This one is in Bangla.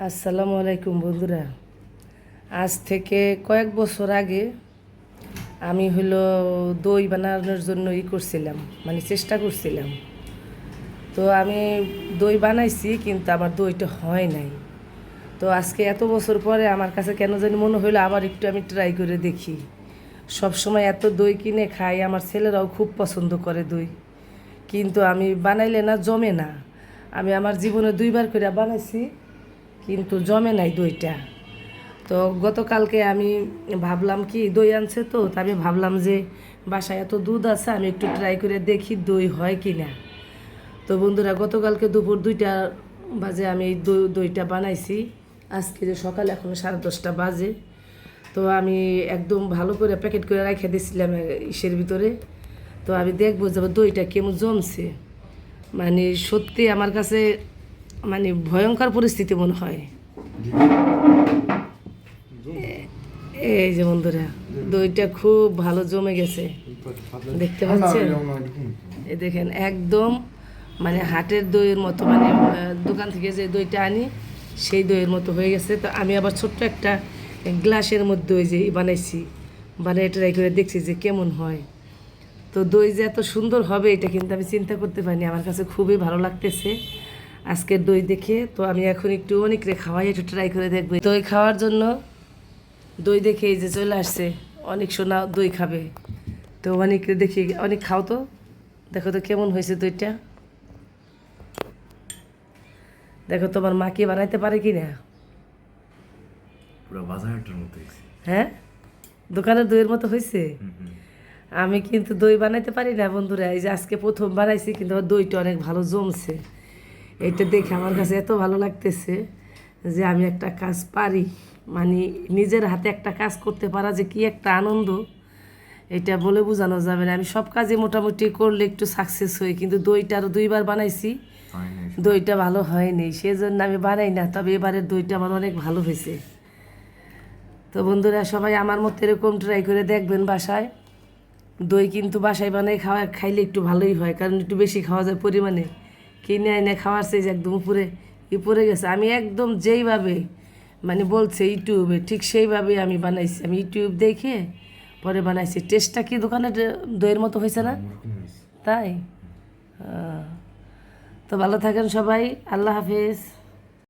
আসসালামু আলাইকুম বন্ধুরা। আজ থেকে কয়েক বছর আগে আমি হলো দই বানানোর জন্য ই করছিলাম মানে চেষ্টা করছিলাম। তো আমি দই বানাইছি, কিন্তু আমার দইটা হয় নাই। তো আজকে এত বছর পরে আমার কাছে কেন জানি মনে হলো আবার একটু আমি ট্রাই করে দেখি। সব সময় এত দই কিনে খাই, আমার ছেলেরাও খুব পছন্দ করে দই। কিন্তু আমি বানাইলে না, জমে না। আমি আমার জীবনে দুইবার করে বানাইছি কিন্তু জমে নাই দইটা। তো গতকালকে আমি ভাবলাম কি, দই আনছে তো, তা আমি ভাবলাম যে বাসায় এত দুধ আছে, আমি একটু ট্রাই করে দেখি দই হয় কি না তো বন্ধুরা, গতকালকে দুপুর দুইটা বাজে আমি এই দই, দইটা বানাইছি। আজকে যে সকাল, এখন সাড়ে দশটা বাজে। তো আমি একদম ভালো করে প্যাকেট করে রেখে দিয়েছিলাম ইসের ভিতরে। তো আমি দেখব যে দইটা কেমন জমছে। মানে সত্যি আমার কাছে মানে ভয়ঙ্কর পরিস্থিতি মনে হয়। এই যে বন্ধুরা, দইটা খুব ভালো জমে গেছে। দেখতে পাচ্ছেন? এই দেখেন, একদম মানে হাটের দইয়ের মতো মানে দোকান থেকে যে দইটা আনি, সেই দইয়ের মতো হয়ে গেছে। তো আমি আবার ছোট্ট একটা গ্লাসের মধ্যে ওই যে বানাইছি বানিয়ে ট্রাই করে দেখছি যে কেমন হয়। তো দই যে এত সুন্দর হবে, এটা কিন্তু আমি চিন্তা করতে পারিনি। আমার কাছে খুবই ভালো লাগতেছে। আজকের দই দেখে তো আমি এখন একটু অনেকরে খাওয়াই একটু ট্রাই করে দেখব। দই খাওয়ার জন্য দই দেখে এই যে চলে আসছে অনেক সোনা দই খাবে। তো অনেক দেখি অনেক খাও তো। দেখো তো কেমন হয়েছে দইটা। দেখো তোমার মা কি বানাইতে পারে কি না পুরো বাজারটার মতো হ্যাঁ? দোকানের দইয়ের মতো হয়েছে? আমি কিন্তু দই বানাইতে পারি না বন্ধুরা। এই যে আজকে প্রথম বানাইছি কিন্তু দইটা অনেক ভালো জমছে। এইটা দেখে আমার কাছে এত ভালো লাগতেছে যে আমি একটা কাজ পারি। মানে নিজের হাতে একটা কাজ করতে পারা যে কি একটা আনন্দ এটা বলে বোঝানো যাবে না। আমি সব কাজে মোটামুটি করলে একটু সাকসেস হই কিন্তু দইটা আরও দুইবার বানাইছি দইটা ভালো হয়নি সেই জন্য আমি বানাই না তবে এবারের দইটা আমার অনেক ভালো হয়েছে। তো বন্ধুরা সবাই আমার মতো এরকম ট্রাই করে দেখবেন বাসায়। দই কিন্তু বাসায় বানাই খাওয়া খাইলে একটু ভালোই হয় কারণ একটু বেশি খাওয়া যায় পরিমাণে। কিনে এনে খাওয়ার সেই একদম উপরে, ই পড়ে গেছে। আমি একদম যেইভাবে মানে বলছে ইউটিউবে, ঠিক সেইভাবে আমি বানাইছি। আমি ইউটিউব দেখে পরে বানাইছি। টেস্টটা কি দোকানে দইয়ের মতো হয়েছে না? তাই? তো ভালো থাকেন সবাই। আল্লাহ হাফেজ।